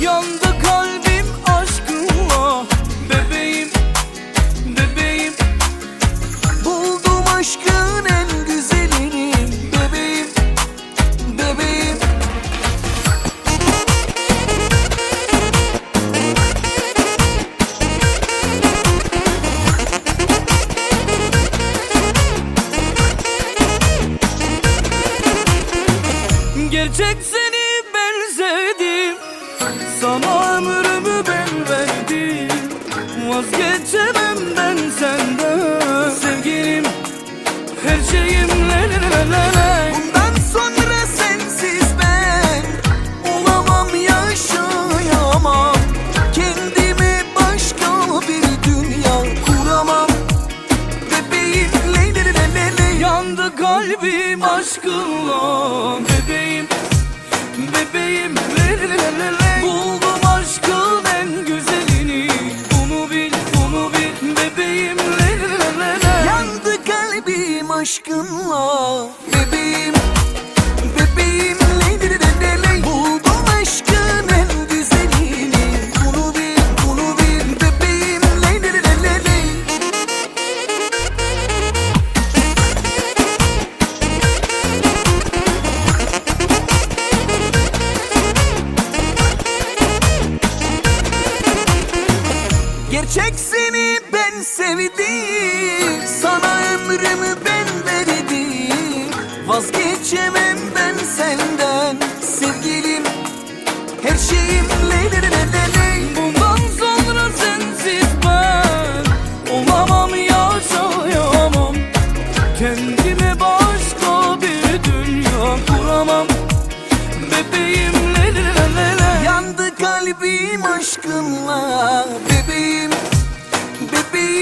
Yandı Kalbim aşkınla Bebeğim, bebeğim Buldum aşkın en güzelini. Bunu bil, bunu bil Bebeğim le Yandı kalbim aşkınla Bebeğim Bebeğim Gerçek seni ben sevdim. Sana ömrümü ben verdim. Vazgeçemem ben senden Sevgilim. Her şeyim Bundan sonra sensiz ben Olamam yaşayamam. Kendime başka bir dünya kuramam. Bebeğim Yandı kalbim aşkınla Bebeğim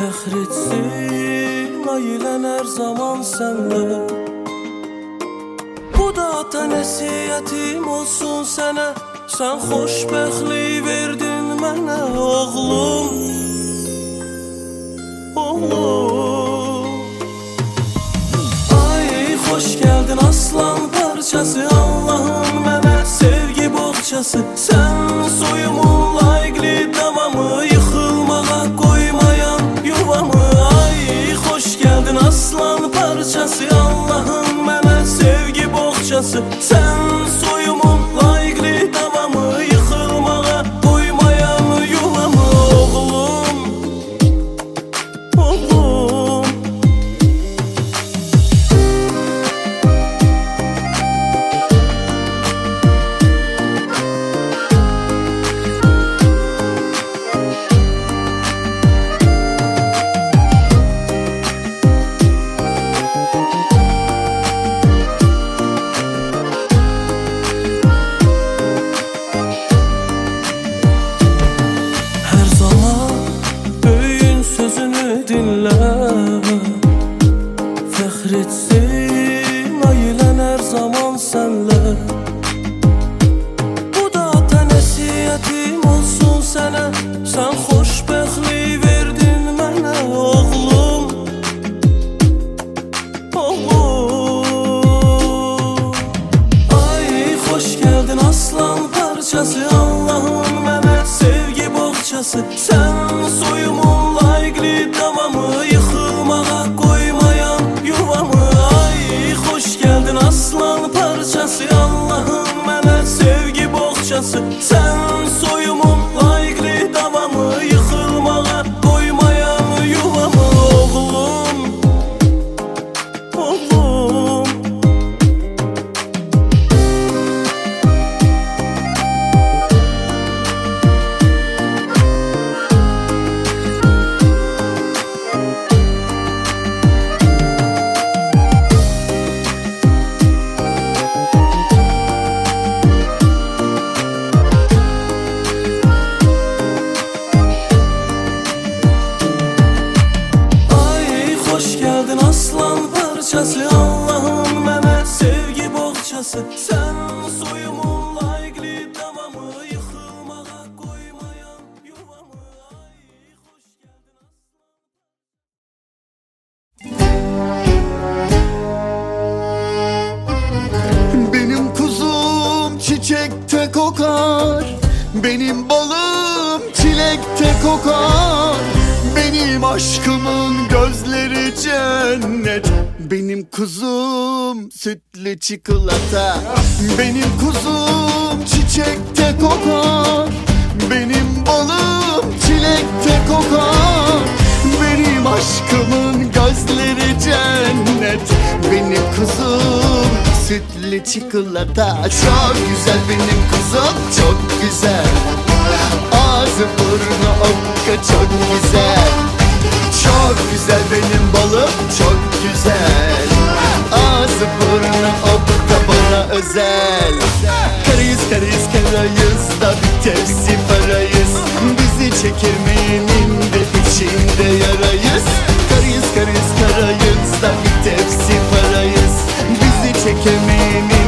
Fəxretsin ailen her zaman senle Bu da ata olsun sənə. Sən xoşbəxtlik verdin mənə oğlum. Oğlum. Ay hoş geldin aslan parçası. Allah'ın mənə sevgi boğçası. Sen soyumun Allah'ın mənə sevgi boğçası Sen parçası Allah'ın mənə sevgi boğçası closer. Sütlü çikolata. Benim kuzum çiçekte kokar. Benim balım çilekte kokar. Benim aşkımın gözleri cennet. Benim kuzum sütlü çikolata. Çok güzel benim kuzum çok güzel. Ağzı burnu okka çok güzel. Çok güzel benim balım çok güzel Ağzı burnu okka bana özel. Karıyız karıyız karayız da bir tepsi parayız. Bizi çekirmeyenin de içinde yarayız. Karıyız karıyız karayız da bir tepsi parayız. Bizi çekemeyenin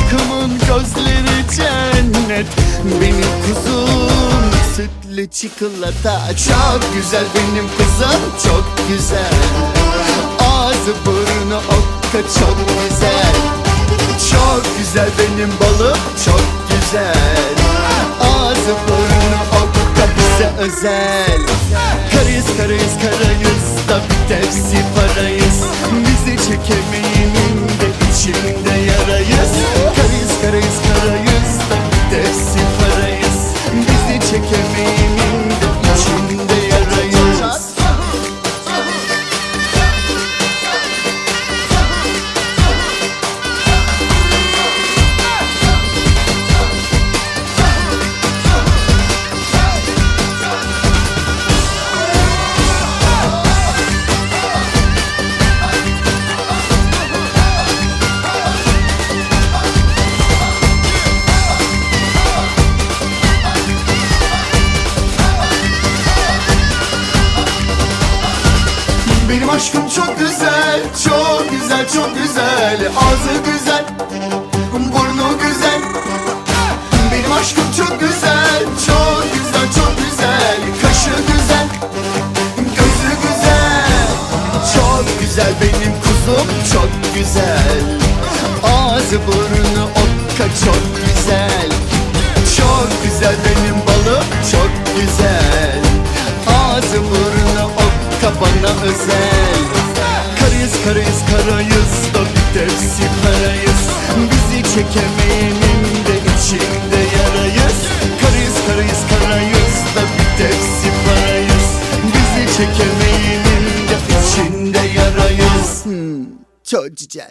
aşkımın gözleri cennet. Benim kuzum sütlü çikolata. Çok güzel benim kızım çok güzel. Ağzı burnu okka çok güzel. Çok güzel benim balım çok güzel. Ağzı burnu okka bize özel. Karıyız karıyız karayız. Da bir tepsi parayız. Bizi çekemeyenin de içinde yarayız. Karıyız karıyız karayız. Da bir tepsi parayız. Bizi çekemeyenin de içinde bana özel. Karıyız karıyız karayız da bir tepsi parayız. Bizi çekemeyenin de içinde yarayız. Karıyız karıyız karayız da bir tepsi parayız. Bizi çekemeyenin de içinde yarayız. Hmm, Çok güzel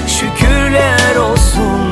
Şükürler olsun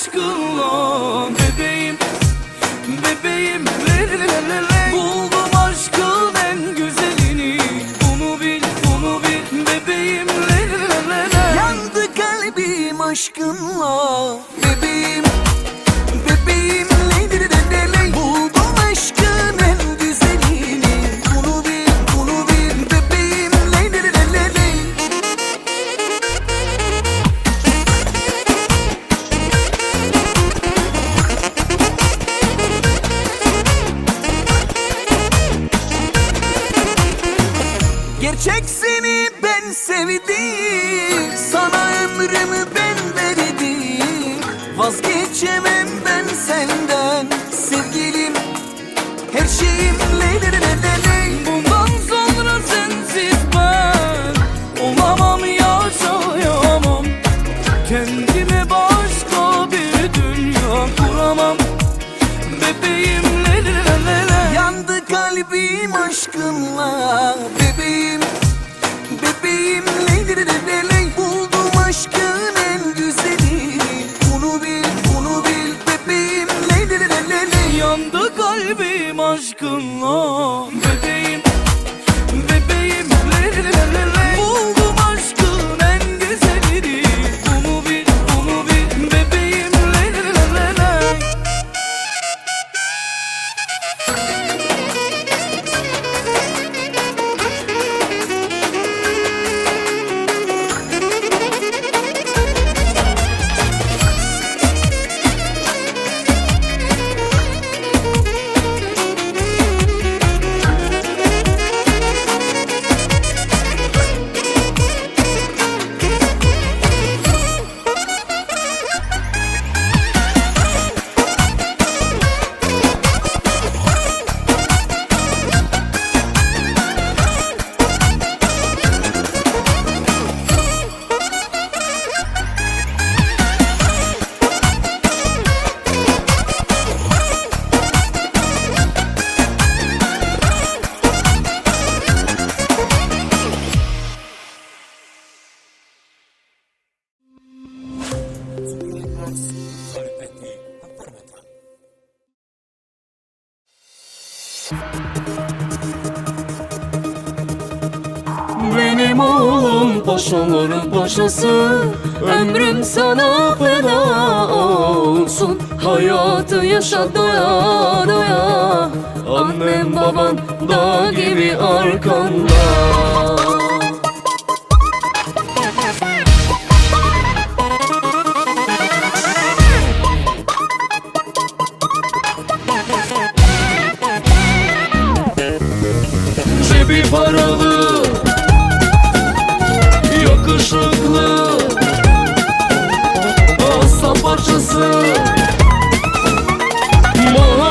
aşkınla bebeğim bebeğim le, buldum aşkın en güzelini. Bunu bil bunu bil bebeğim le, yandı kalbim aşkınla. Gerçek seni ben sevdim. Sana ömrümü ben verdim. Vazgeçemem ben senden Sevgilim. Her şeyim leylir neden Bundan sonra sensiz ben Olamam yaşayamam. Kendime başka bir dünya kuramam. Bebeğim leylir Yandı kalbim aşkınla vivimos. boş olur boşası Ömrüm sana feda olsun. Hayatı yaşa doya doya. Annem baban dağ gibi arkanda. Cebi paralı yakışıklı Pasta parçası. Mahalle